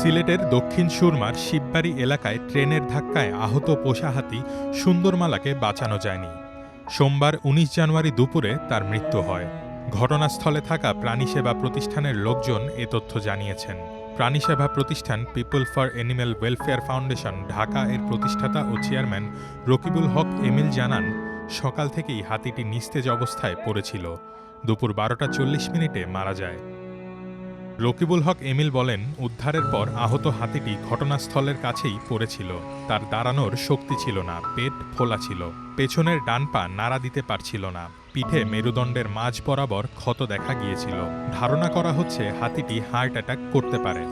সিলেটের দক্ষিণ সুরমার শিববাড়ি এলাকায় ট্রেনের ধাক্কায় আহত পোষা হাতি সুন্দরমালাকে বাঁচানো যায়নি। সোমবার ১৯ জানুয়ারি দুপুরে তার মৃত্যু হয়। ঘটনাস্থলে থাকা প্রাণীসেবা প্রতিষ্ঠানের লোকজন এ তথ্য জানিয়েছেন। প্রাণীসেবা প্রতিষ্ঠান people for animal welfare foundation Dhaka এর প্রতিষ্ঠাতা ও চেয়ারম্যান রকিবুল হক এমিল জানান, সকাল থেকেই হাতিটি নিস্তেজ অবস্থায় পড়েছিল। দুপুর বারোটা চল্লিশ মিনিটে মারা যায়। রকিবুল হক এমিল বলেন, উদ্ধারের পর আহত হাতিটি ঘটনাস্থলের কাছেই পড়েছিল। তার দাঁড়ানোর শক্তি ছিল না, পেট ফোলা ছিল। পেছনের ডান পা নাড়া দিতে পারছিল না। পিঠে মেরুদণ্ডের মাঝ বরাবর ক্ষত দেখা গিয়েছিল। ধারণা করা হচ্ছে হাতিটি হার্ট অ্যাটাক করতে পারে।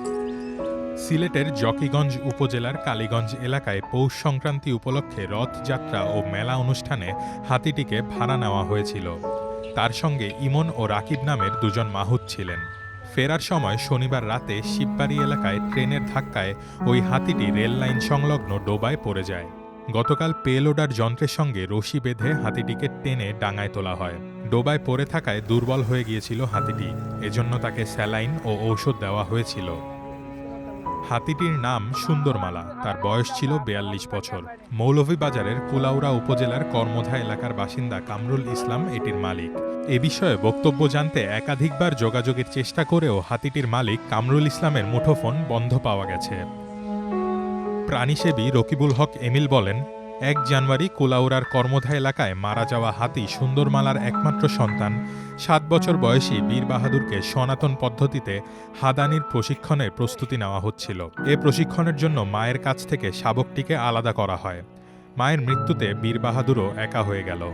সিলেটের জকিগঞ্জ উপজেলার কালীগঞ্জ এলাকায় পৌষ সংক্রান্তি উপলক্ষে রথযাত্রা ও মেলা অনুষ্ঠানে হাতিটিকে ভাড়া নেওয়া হয়েছিল। তার সঙ্গে ইমন ও রাকিব নামের দুজন মাহুত ছিলেন। ফেরার সময় শনিবার রাতে শিববাড়ি এলাকায় ট্রেনের ধাক্কায় ওই হাতিটি রেললাইন সংলগ্ন ডোবায় পড়ে যায়। গতকাল পেলোডার যন্ত্রের সঙ্গে রশি বেঁধে হাতিটিকে টেনে ডাঙায় তোলা হয়। ডোবায় পড়ে থাকায় দুর্বল হয়ে গিয়েছিল হাতিটি। এজন্য তাকে স্যালাইন ও ঔষধ দেওয়া হয়েছিল। হাতিটির নাম সুন্দরমালা। তার বয়স ছিল বেয়াল্লিশ বছর। মৌলভীবাজারের কুলাউড়া উপজেলার কর্মধা এলাকার বাসিন্দা কামরুল ইসলাম এটির মালিক। এ বিষয়ে বক্তব্য জানতে একাধিকবার যোগাযোগের চেষ্টা করেও হাতিটির মালিক কামরুল ইসলামের মুঠোফোন বন্ধ পাওয়া গেছে। প্রাণীসেবী রকিবুল হক এমিল বলেন এক জানুয়ারি কোলাউরার কর্মধা এলাকায় মারা যাওয়া হাতি সুন্দরমালার একমাত্র সন্তান। সাত বছর বয়সী বীর বাহাদুরকে সনাতন পদ্ধতিতে হাদানির প্রশিক্ষণের প্রস্তুতি নেওয়া হচ্ছিল। এ প্রশিক্ষণের জন্য মায়ের কাছ থেকে শাবকটিকে আলাদা করা হয়। মায়ের মৃত্যুতে বীর বাহাদুরও একা হয়ে গেল।